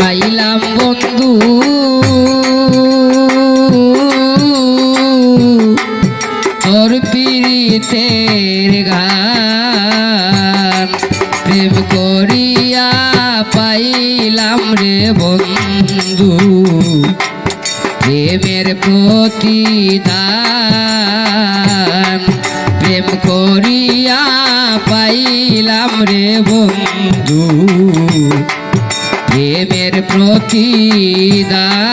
গাইলাম বন্ধু। তোর পীড়িতের গান প্রেম করিয়া পাইলাম রে বন্ধু। প্রেমের প্রতিদান বন্ধু প্রেমের প্রতিদান।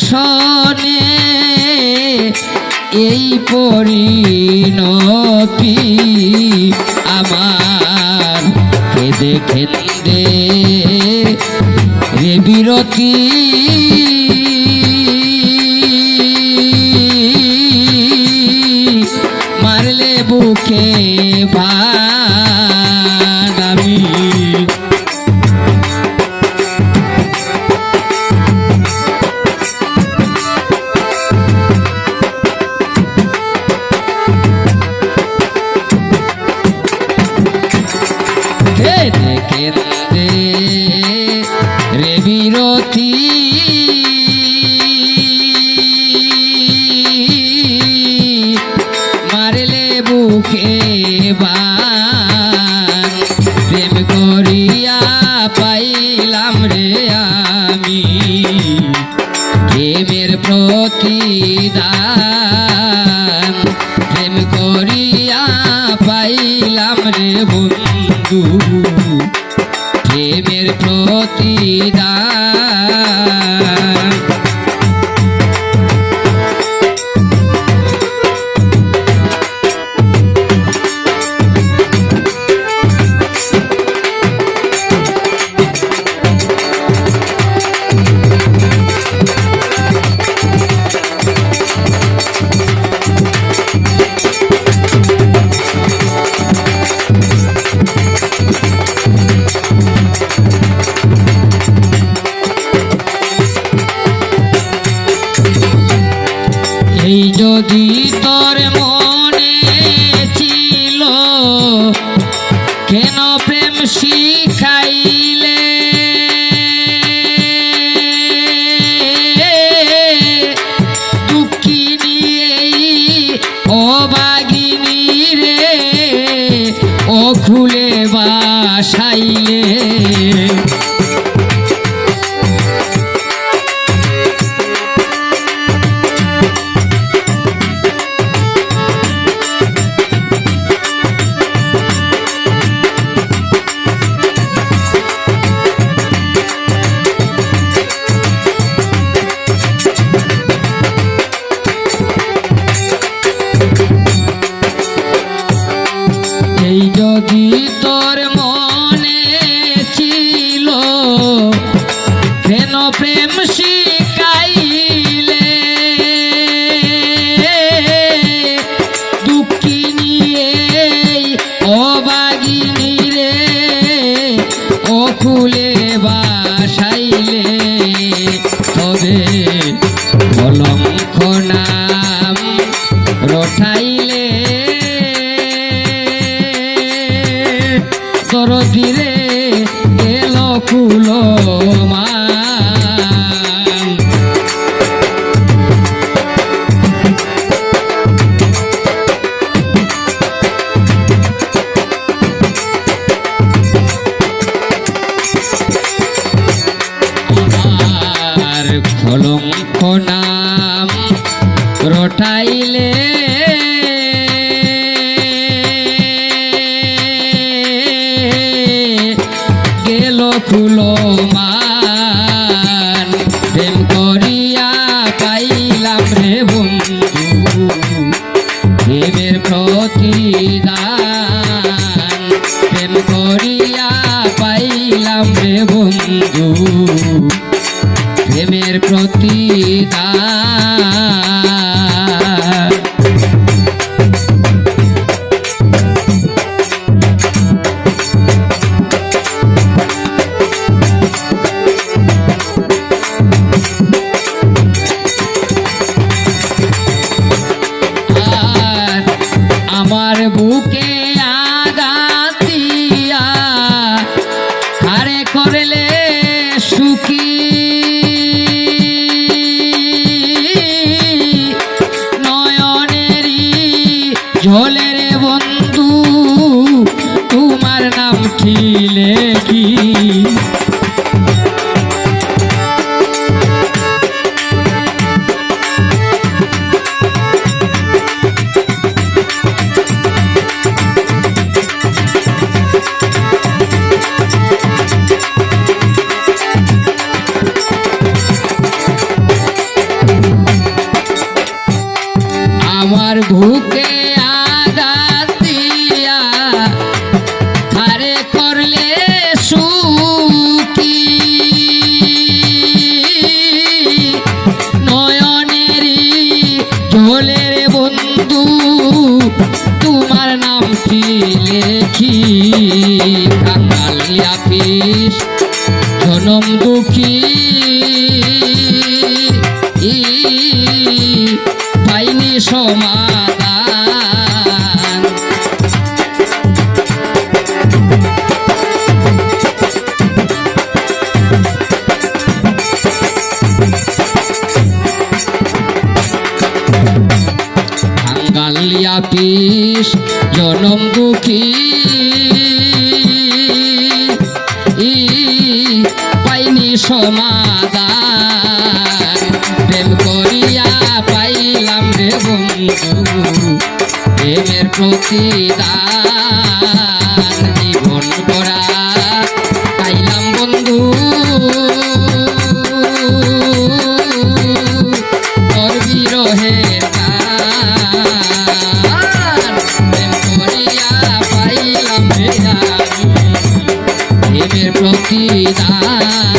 সনে এই পরিণতি আমার। কেঁদে খেন্দে রে বিরতি। মারলে বুকে বানামি প্রেম শিখাইলে। দুঃখিনী অবাগিনী রে ও খুলে বাসাইলে। বন্ধু প্রেমের প্রতিদান সুখী বুকে আঘাত দিয়া হারে করলে সুখী। নয়নেরই ঝোলের বন্ধু, তোমার নাম কি লেখি? কাঙ্গালিয়া পিস, জনম দুঃখী। সমাধান পিস জনম দুঃখী পাইনি সমাধান প্রেমের প্রতিদান জীবন করা পাইলাম বন্ধু তোর বিরহের প্রেম করিয়া পাইলাম প্রেমের প্রতিদান